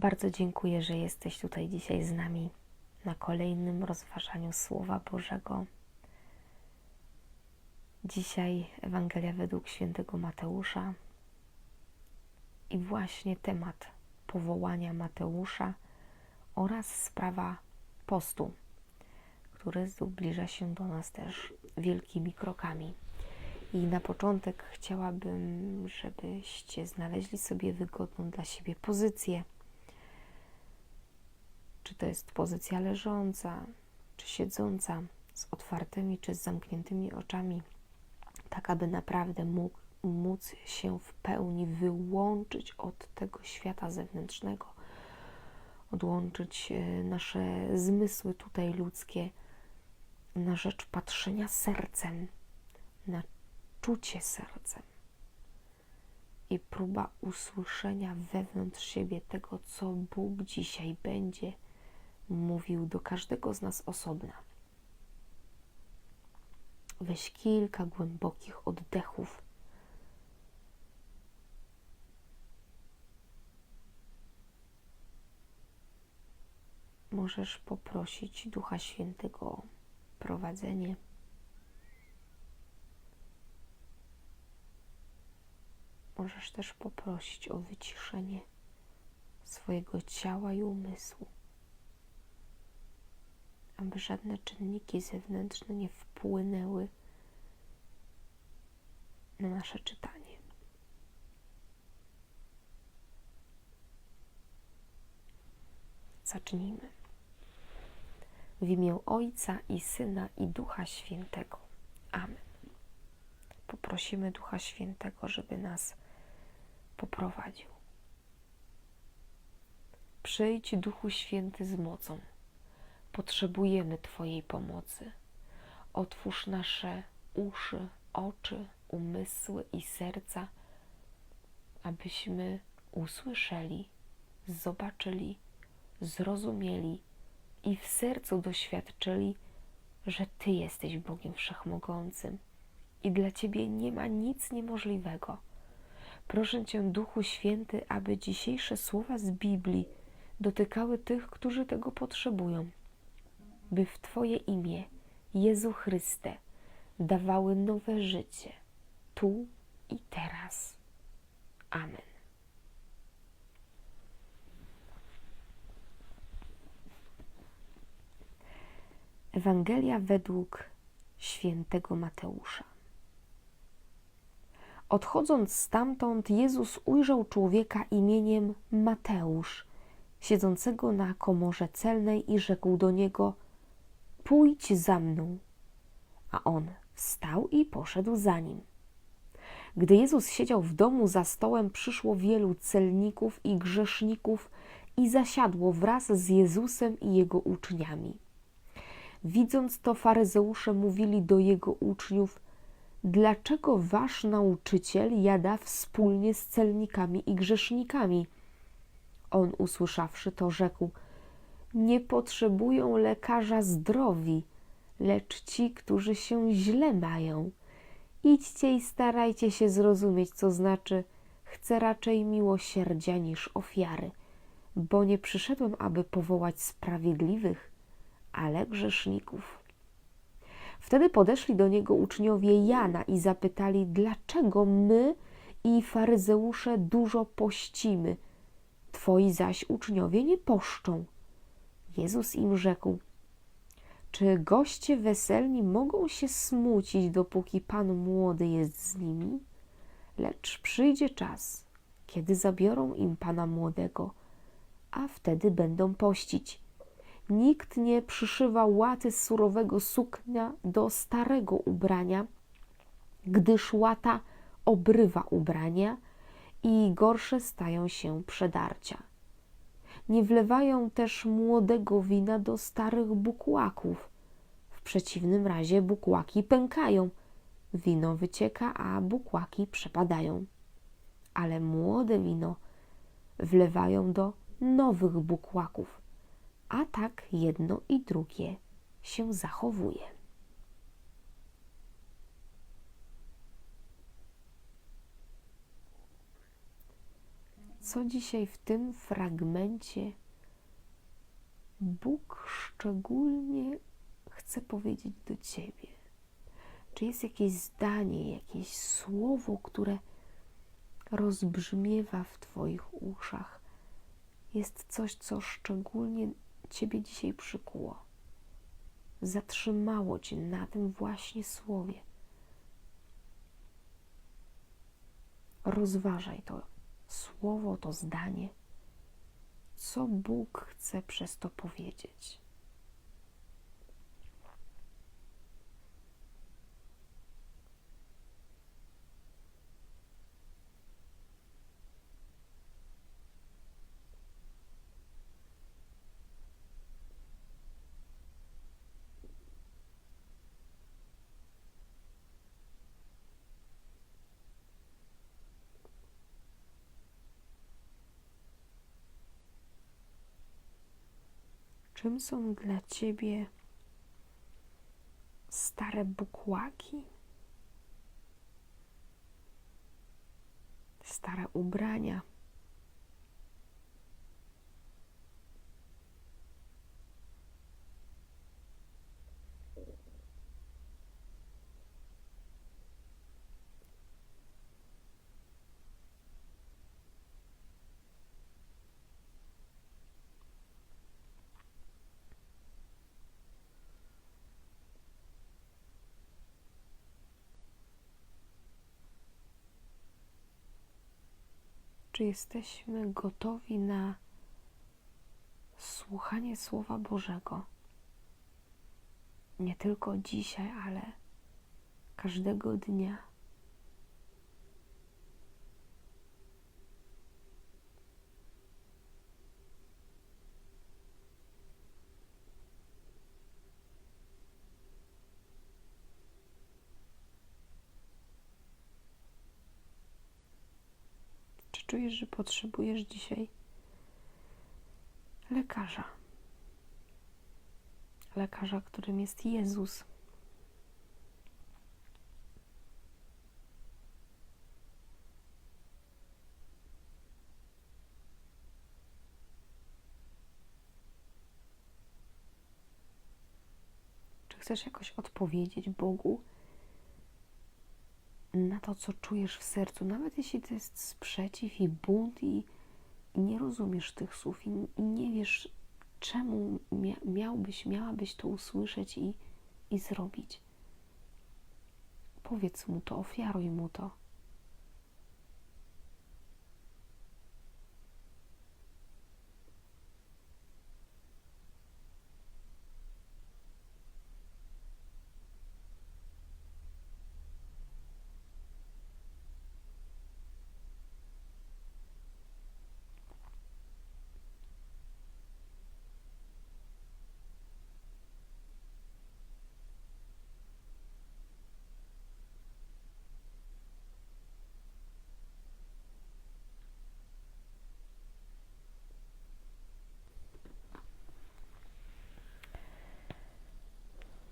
Bardzo dziękuję, że jesteś tutaj dzisiaj z nami na kolejnym rozważaniu Słowa Bożego. Dzisiaj Ewangelia według świętego Mateusza i właśnie temat powołania Mateusza oraz sprawa postu, który zbliża się do nas też wielkimi krokami. I na początek chciałabym, żebyście znaleźli sobie wygodną dla siebie pozycję. Czy to jest pozycja leżąca, czy siedząca, z otwartymi, czy z zamkniętymi oczami, tak aby naprawdę mógł, móc się w pełni wyłączyć od tego świata zewnętrznego, odłączyć e, nasze zmysły tutaj ludzkie na rzecz patrzenia sercem, na czucie sercem i próba usłyszenia wewnątrz siebie tego, co Bóg dzisiaj będzie mówił do każdego z nas osobna. Weź kilka głębokich oddechów. Możesz poprosić Ducha Świętego o prowadzenie. Możesz też poprosić o wyciszenie swojego ciała i umysłu, aby żadne czynniki zewnętrzne nie wpłynęły na nasze czytanie. Zacznijmy. W imię Ojca i Syna i Ducha Świętego. Amen. Poprosimy Ducha Świętego, żeby nas poprowadził. Przyjdź, Duchu Święty, z mocą. Potrzebujemy Twojej pomocy. Otwórz nasze uszy, oczy, umysły i serca, abyśmy usłyszeli, zobaczyli, zrozumieli i w sercu doświadczyli, że Ty jesteś Bogiem Wszechmogącym i dla Ciebie nie ma nic niemożliwego. Proszę Cię, Duchu Święty, aby dzisiejsze słowa z Biblii dotykały tych, którzy tego potrzebują, by w Twoje imię, Jezu Chryste, dawały nowe życie, tu i teraz. Amen. Ewangelia według świętego Mateusza. Odchodząc stamtąd, Jezus ujrzał człowieka imieniem Mateusz, siedzącego na komorze celnej i rzekł do niego: Pójdź za mną. A on wstał i poszedł za nim. Gdy Jezus siedział w domu za stołem, przyszło wielu celników i grzeszników i zasiadło wraz z Jezusem i jego uczniami. Widząc to, faryzeusze mówili do jego uczniów: Dlaczego wasz nauczyciel jada wspólnie z celnikami i grzesznikami? On, usłyszawszy to, rzekł: Nie potrzebują lekarza zdrowi, lecz ci, którzy się źle mają. Idźcie i starajcie się zrozumieć, co znaczy: Chcę raczej miłosierdzia niż ofiary, bo nie przyszedłem, aby powołać sprawiedliwych, ale grzeszników. Wtedy podeszli do niego uczniowie Jana i zapytali, dlaczego my i faryzeusze dużo pościmy, twoi zaś uczniowie nie poszczą. Jezus im rzekł, czy goście weselni mogą się smucić, dopóki Pan młody jest z nimi? Lecz przyjdzie czas, kiedy zabiorą im Pana młodego, a wtedy będą pościć. Nikt nie przyszywa łaty z surowego suknia do starego ubrania, gdyż łata obrywa ubrania i gorsze stają się przedarcia. Nie wlewają też młodego wina do starych bukłaków. W przeciwnym razie bukłaki pękają, wino wycieka, a bukłaki przepadają. Ale młode wino wlewają do nowych bukłaków a tak jedno i drugie się zachowuje. Co dzisiaj w tym fragmencie Bóg szczególnie chce powiedzieć do ciebie? Czy jest jakieś zdanie, jakieś słowo, które rozbrzmiewa w Twoich uszach? Jest coś, co szczególnie Ciebie dzisiaj przykuło? Zatrzymało Cię na tym właśnie słowie. Rozważaj to słowo, to zdanie, co Bóg chce przez to powiedzieć. Czym są dla ciebie stare bukłaki? Stare ubrania? Czy jesteśmy gotowi na słuchanie Słowa Bożego? Nie tylko dzisiaj, ale każdego dnia. Czy czujesz, że potrzebujesz dzisiaj lekarza? Lekarza, którym jest Jezus. Czy chcesz jakoś odpowiedzieć Bogu na to, co czujesz w sercu, nawet jeśli to jest sprzeciw i bunt, i, nie rozumiesz tych słów, i, nie wiesz, czemu mia miałbyś, miałabyś to usłyszeć i, i zrobić. Powiedz mu to, ofiaruj mu to.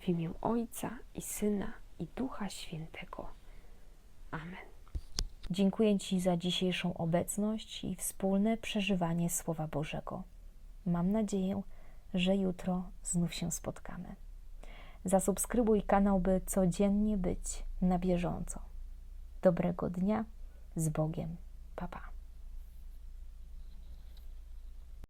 W imię Ojca i Syna i Ducha Świętego. Amen. Dziękuję Ci za dzisiejszą obecność i wspólne przeżywanie Słowa Bożego. Mam nadzieję, że jutro znów się spotkamy. Zasubskrybuj kanał, by codziennie być na bieżąco. Dobrego dnia z Bogiem. Pa, pa.